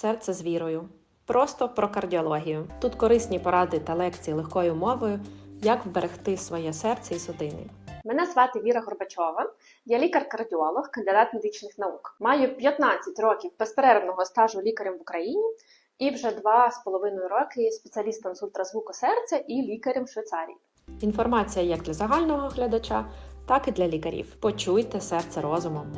Серце з вірою. Просто про кардіологію. Тут корисні поради та лекції легкою мовою, як вберегти своє серце і судини. Мене звати Віра Горбачова. Я лікар-кардіолог, кандидат медичних наук. Маю 15 років безперервного стажу лікарем в Україні і вже 2,5 роки спеціалістом з ультразвуку серця і лікарем в Швейцарії. Інформація як для загального глядача, так і для лікарів. Почуйте серце розумом.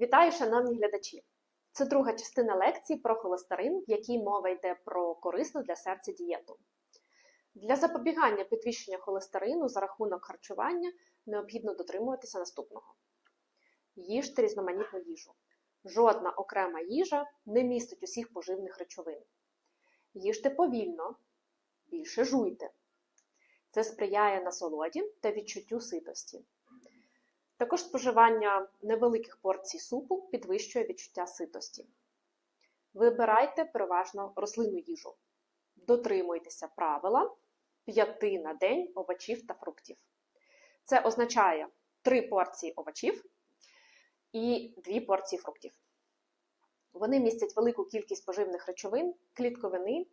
Вітаю, шановні глядачі! Це друга частина лекції про холестерин, в якій мова йде про корисну для серця дієту. Для запобігання підвищення холестерину за рахунок харчування необхідно дотримуватися наступного: їжте різноманітну їжу. Жодна окрема їжа не містить усіх поживних речовин. Їжте повільно, більше жуйте. Це сприяє насолоді та відчуттю ситості. Також споживання невеликих порцій супу підвищує відчуття ситості. Вибирайте переважно рослинну їжу. Дотримуйтеся правила 5 на день овочів та фруктів. Це означає 3 порції овочів і 2 порції фруктів. Вони містять велику кількість поживних речовин, клітковини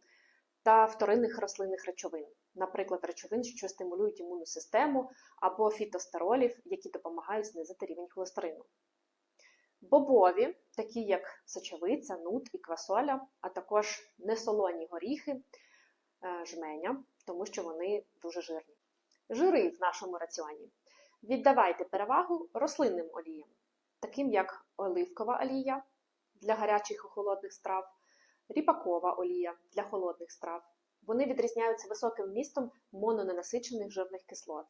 та вторинних рослинних речовин, наприклад, речовин, що стимулюють імунну систему, або фітостеролів, які допомагають знизити рівень холестерину. Бобові, такі як сочевиця, нут і квасоля, а також несолоні горіхи, е, жменя, тому що вони дуже жирні. Жири в нашому раціоні. Віддавайте перевагу рослинним оліям, таким як оливкова олія для гарячих і холодних страв, ріпакова олія для холодних страв. Вони відрізняються високим вмістом мононенасичених жирних кислот.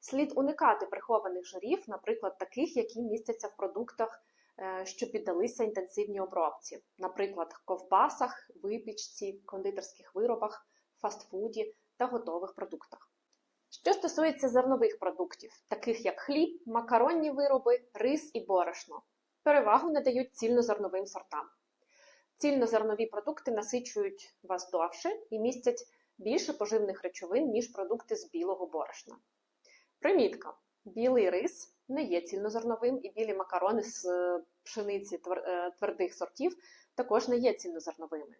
Слід уникати прихованих жирів, наприклад, таких, які містяться в продуктах, е, що піддалися інтенсивній обробці, наприклад, ковбасах, випічці, кондитерських виробах, фастфуді та готових продуктах. Що стосується зернових продуктів, таких як хліб, макаронні вироби, рис і борошно, перевагу надають цільнозерновим сортам. Цільнозернові продукти насичують вас довше і містять більше поживних речовин, ніж продукти з білого борошна. Примітка: білий рис не є цільнозерновим, і білі макарони з е, пшениці е, твердих сортів також не є цільнозерновими.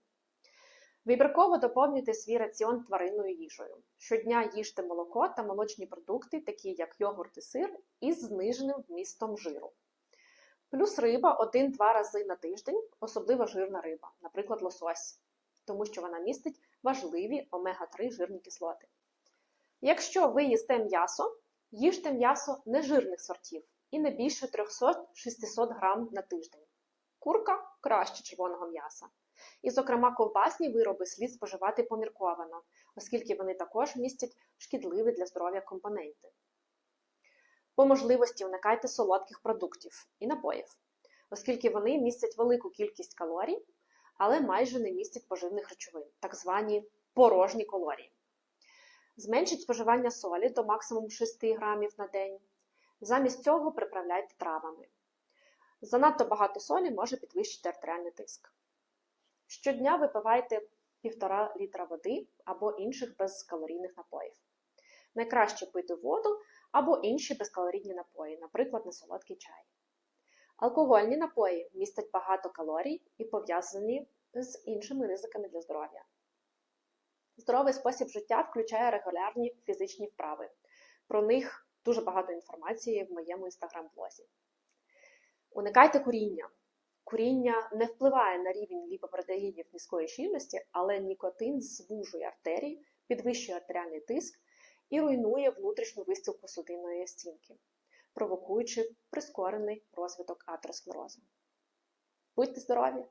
Вибірково доповнюйте свій раціон тваринною їжею. Щодня їжте молоко та молочні продукти, такі як йогурт і сир, із зниженим вмістом жиру. Плюс риба 1-2 рази на тиждень, особливо жирна риба, наприклад, лосось, тому що вона містить важливі омега-3 жирні кислоти. Якщо ви їсте м'ясо, їжте м'ясо нежирних сортів і не більше 300-600 грам на тиждень. Курка краще червоного м'яса. І, зокрема, ковбасні вироби слід споживати помірковано, оскільки вони також містять шкідливі для здоров'я компоненти. По можливості уникайте солодких продуктів і напоїв, оскільки вони містять велику кількість калорій, але майже не містять поживних речовин, так звані порожні калорії. Зменшіть споживання солі до максимум 6 грамів на день. Замість цього приправляйте травами. Занадто багато солі може підвищити артеріальний тиск. Щодня випивайте 1,5 літра води або інших безкалорійних напоїв. Найкраще пити воду або інші безкалорійні напої, наприклад, несолодкий чай. Алкогольні напої містять багато калорій і пов'язані з іншими ризиками для здоров'я. Здоровий спосіб життя включає регулярні фізичні вправи. Про них дуже багато інформації в моєму інстаграм-блозі. Уникайте куріння. Куріння не впливає на рівень ліпопротеїнів низької щільності, але нікотин звужує артерії, підвищує артеріальний тиск і руйнує внутрішню вистілку судинної стінки, провокуючи прискорений розвиток атеросклерозу. Будьте здорові!